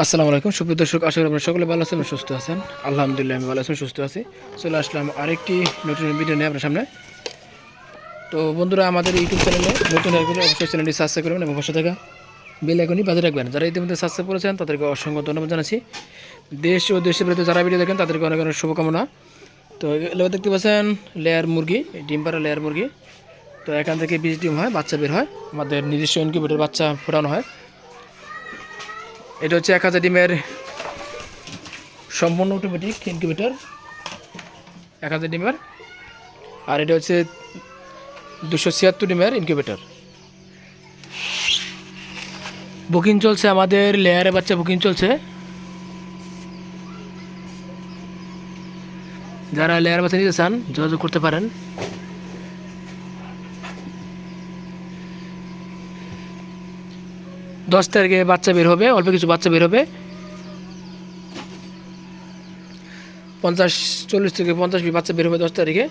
আসসালামু আলাইকুম। সুপ্রিয় দর্শক, আশা করি আপনারা সকলে ভালো আছেন সুস্থ আছেন। আলহামদুলিল্লাহ আমি ভালো আছি, সুস্থ আছি। চলে আসলাম আরেকটি নতুন ভিডিও নিয়ে আপনার সামনে। তো বন্ধুরা, আমাদের ইউটিউব চ্যানেলে নতুন অবশ্যই চ্যানেলটি সাবস্ক্রাইব করবেন এবং পাশে থাকা বেল আইকনটি বাজে রাখবেন। যারা ইতিমধ্যে সাবস্ক্রাইব করেছেন, তাদেরকে অসংখ্য ধন্যবাদ জানাচ্ছি। দেশ ও দেশের বিরুদ্ধে যারা ভিডিও দেখেন, তাদেরকে অনেক অনেক শুভকামনা। তো এগুলো দেখতে পাচ্ছেন লেয়ার মুরগি ডিম পাড়া লেয়ার মুরগি। তো এখান থেকে বীজ ডিম হয়, বাচ্চা বের হয়। আমাদের নিজস্ব ইনকিউবেটর বাচ্চা ফোটানো হয়। এটা হচ্ছে এক হাজার ডিমের সম্পূর্ণ অটোমেটিক ইনকিউবেটর এক হাজার ডিমের। আর এটা হচ্ছে দুশো ছিয়াত্তর ডিমের ইনকিউবেটর বুকিং চলছে আমাদের লেয়ারে বাচ্চা বুকিং চলছে। যারা লেয়ার বাচ্চা নিতে চান, যোগাযোগ করতে পারেন। দশ তারিখে বাচ্চা বের হবে, অল্প কিছু বাচ্চা বের হবে। পঞ্চাশ, চল্লিশ থেকে পঞ্চাশ পিস বাচ্চা বের হবে দশ তারিখে।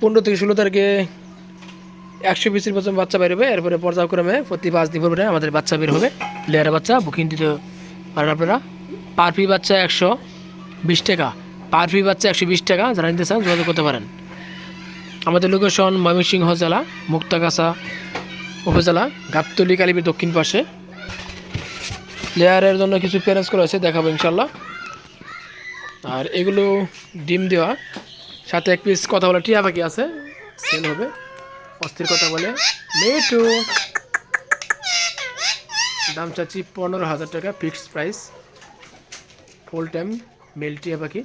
পনেরো থেকে ষোলো তারিখে একশো পিসের মতন বাচ্চা বের হবে, এরপরে পর্যায়ক্রমে প্রতি পাঁচ দিন পরে আমাদের বাচ্চা বের হবে। লেয়ারের বাচ্চা, বুকিং দিতে পারেন আপনারা। পার পি বাচ্চা একশো বিশ টাকা। পার পি বাচ্চা একশো বিশ টাকা, যারা নিতে চান যোগাযোগ করতে পারেন। আমাদের লোকেশন ময়মনসিংহ জেলা, মুক্তাগাছা উপজেলা গাবতলি কালিবির দক্ষিণ পাশে। লেয়ারের জন্য কিছু প্যারেন্টস করা হয়েছে, দেখাবো ইনশাল্লাহ আর এগুলো ডিম দেওয়া, সাথে এক পিস কথা বলে টিয়া পাখি আছে সেল হবে। অস্থির কথা বলে মেটু দাম চাচ্ছি পনেরো হাজার টাকা fixed price full time male টিয়া পাখি।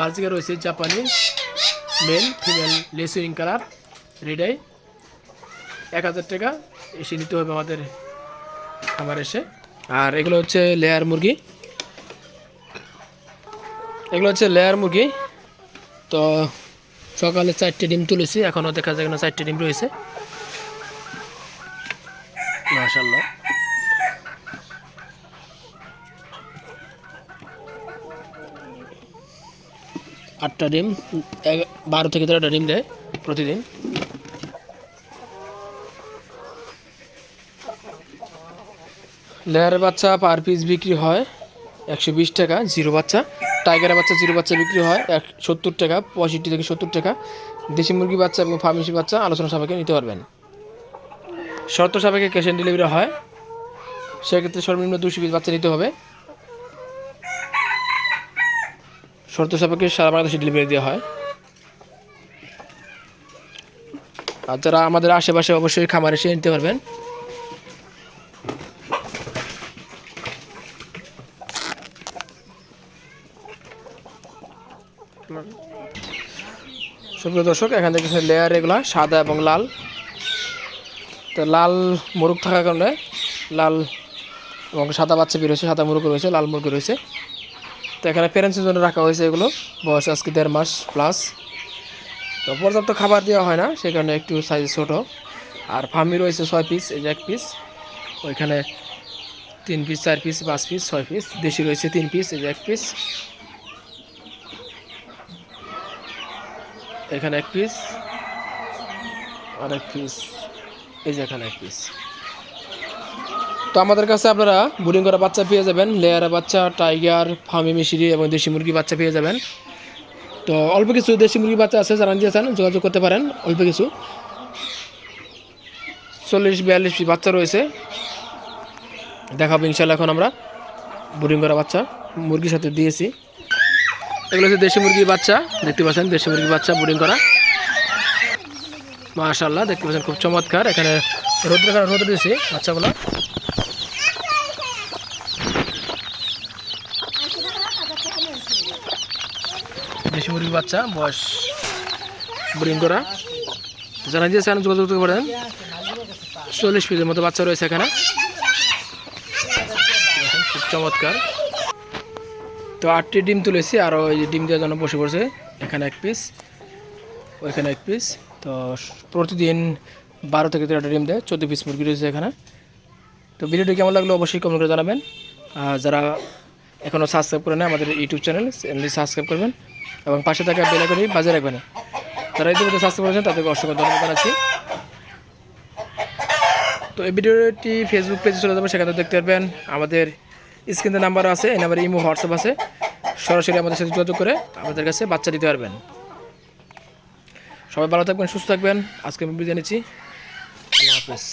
বার্জিকা রয়েছে, জাপানি। Male female lacewing colour red eye এক হাজার টাকা এসে নিতে হবে আমাদের খাবার এসে। আর এগুলো হচ্ছে লেয়ার মুরগি। এগুলো হচ্ছে লেয়ার মুরগি। তো সকালে চারটে ডিম তুলেছি, এখনও দেখা যায় না চারটে ডিম রয়েছে। মাশাল্লাহ আটটা ডিম বারো থেকে তেরোটা ডিম দেয় প্রতিদিন। লেয়ারের বাচ্চা পার পিস বিক্রি হয় একশো বিশ টাকা, জিরো বাচ্চা। টাইগারের বাচ্চা জিরো বাচ্চা বিক্রি হয় এক সত্তর টাকা, পঁয়ষট্টি থেকে সত্তর টাকা। দেশি মুরগি বাচ্চা এবং ফার্মেসি বাচ্চা আলোচনা সাপেক্ষে নিতে পারবেন। শর্ত সাপেক্ষে ক্যাশ অন ডেলিভারি হয়। সেক্ষেত্রে সর্বনিম্ন দুশো পিস বাচ্চা নিতে হবে। শর্ত সাপেক্ষে সারা বাংলাদেশে ডেলিভারি দেওয়া হয়। আর যারা আমাদের আশেপাশে অবশ্যই খামার এসে নিতে পারবেন। সুপ্রিয় দর্শক, এখান থেকে লেয়ার এগুলা, সাদা এবং লাল। তো লাল মুরগ থাকার কারণে লাল এবং সাদা বাচ্চা বের হয়েছে, সাদা মুরগ রয়েছে, লাল মুরগ রয়েছে তো এখানে প্যারেন্টসের জন্য রাখা হয়েছে এগুলো। বয়স আজকে দেড় মাস প্লাস তো পর্যাপ্ত খাবার দেওয়া হয় না, সেই কারণে একটু সাইজ ছোট। আর ফার্মি রয়েছে ছয় পিস এই যে এক পিস ওইখানে তিন পিস চার পিস পাঁচ পিস ছয় পিস দেশি রয়েছে তিন পিস এই যে এক পিস এখানে এক পিস আর এক পিস এই যে এখানে এক পিস তো আমাদের কাছে আপনারা বুডিং করা বাচ্চা পেয়ে যাবেন, লেয়ারা বাচ্চা টাইগার ফার্মি মিশরি এবং দেশি মুরগি বাচ্চা পেয়ে যাবেন। তো অল্প কিছু দেশি মুরগি বাচ্চা আছে যারা চান, যোগাযোগ করতে পারেন, অল্প কিছু। চল্লিশ, বিয়াল্লিশ বাচ্চা রয়েছে। দেখাবো ইনশাল্লাহ এখন আমরা বুডিং করা বাচ্চা, মুরগির সাথে দিয়েছি। এগুলো হচ্ছে দেশি মুরগির বাচ্চা, দেখতে পাচ্ছেন দেশি মুরগির বাচ্চা বোর্ডিং করা। মাশাল্লাহ দেখতে পাচ্ছেন খুব চমৎকার, এখানে রোদ্র এখানে রোদ্র দিয়েছি বাচ্চাগুলো। দেশি মুরগির বাচ্চা, বয়স বোর্ডিং করা। যারা দিয়ে চান যোগাযোগ করতে পারেন। চল্লিশ পিসের মতো বাচ্চা রয়েছে এখানে। খুব চমৎকার। তো আটটি ডিম তুলেছি, আর ওই ডিম দেওয়ার জন্য বসে পড়ছে। এখানে এক পিস ওইখানে এক পিস তো প্রতিদিন বারো থেকে তেরোটা ডিম দেয়, চোদ্দ পিস মুরগি রয়েছে এখানে। তো ভিডিওটি কেমন লাগল অবশ্যই কমেন্ট করে জানাবেন। আর যারা এখনও সাবস্ক্রাইব করে নেয় আমাদের ইউটিউব চ্যানেল চ্যানেলটি সাবস্ক্রাইব করবেন। এবং পাশে থাকা বেলা করে বাজে রাখবেন। যারা ইতিমধ্যে সাবস্ক্রাইব করেছেন, তাদেরকে অসংখ্য ধন্যবাদ জানাচ্ছি। তো এই ভিডিওটি ফেসবুক পেজে চলে যাবে, সেখানে দেখতে পারবেন আমাদের স্ক্রিনে নাম্বার আছে, এই নাম্বারে ইমো, হোয়াটসঅ্যাপ আছে। সরাসরি আমাদের সাথে যোগাযোগ করে আমাদের কাছে বাচ্চা দিতে পারবেন। সবাই ভালো থাকবেন, সুস্থ থাকবেন। আজকে আমি বিদায় নিচ্ছি। আল্লাহ হাফেজ।